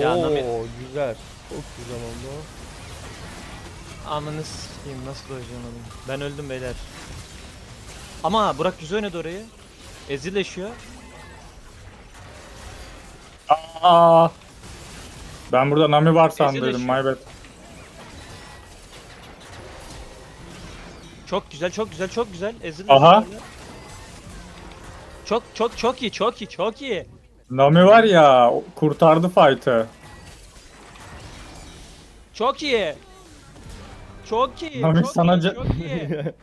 Ya, Oo güzel. Çok güzel oldu. Amını s**eyim nasıl doyacağım onu. Ben öldüm beyler. Ama Burak güzel oynadı orayı. Ezileşiyor. Aa. Ben burada Nami var sandıydım. My bad. Çok güzel, çok güzel, çok güzel. Ezil. Aha. Çok çok çok iyi, çok iyi, çok iyi. Nami var ya kurtardı fight'ı. Çok iyi. Çok iyi. Nami çok sana iyi, ca- çok iyi.